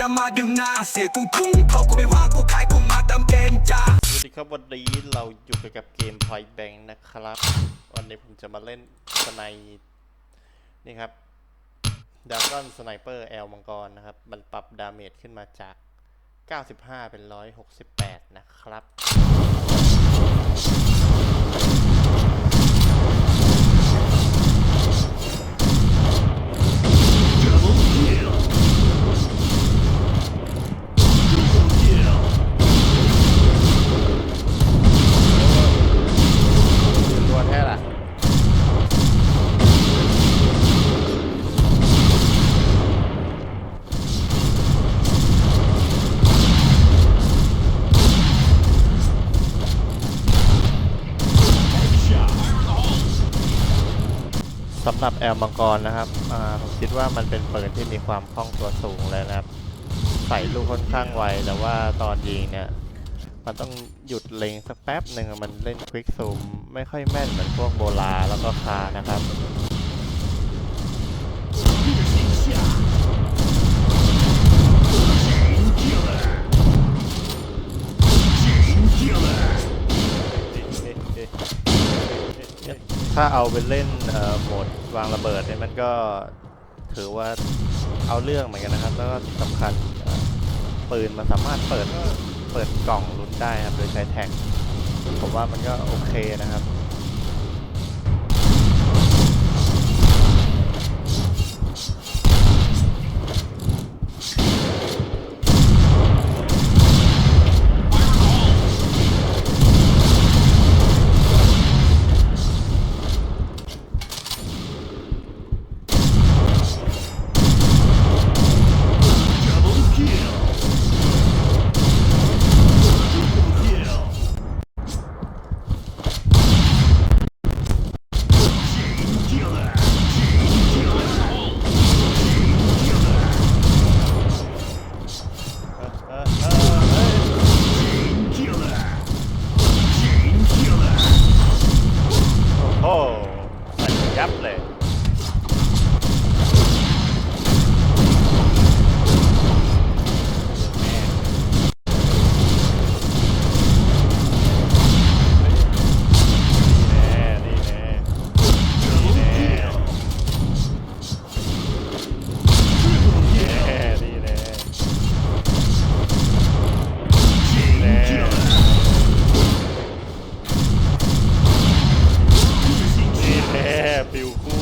อย่ามาดึงหน้าเสียกูพุ่งเพรากูไม่ว่ากูขายกูมาตามเกณฑ์จ้าสวัสดีครับวันนี้เราอยู่กับเกม Point Bank นะครับ วันนี้ผมจะมาเล่นสไนนี่ครับด a กอนสไนเปอร์แอลมังกรนะครับ มันปรับดาเมจขึ้นมาจาก 95 เป็น 168 นะครับ หรับแอลมังกรนะครับผมคิดว่ามันเป็นปืนที่มีความคล่องตัวสูงเลยนะครับ ใส่ลูกค่อนข้างไว แต่ว่าตอนยิงเนี่ย มันต้องหยุดเล็งสักแป๊บหนึ่งมันเล่นควิกซูมไม่ค่อยแม่นเหมือนพวกโบลาแล้วก็คานะครับ ถ้าเอาไปเล่นโหมดวางระเบิดเนี่ยมันก็ถือว่าเอาเรื่องเหมือนกันนะครับ แล้วก็สำคัญปืนมันสามารถเปิดเปิดกล่องลุ้นได้ครับ โดยใช้แท็ก ผมว่ามันก็โอเคนะครับ ปิวคู่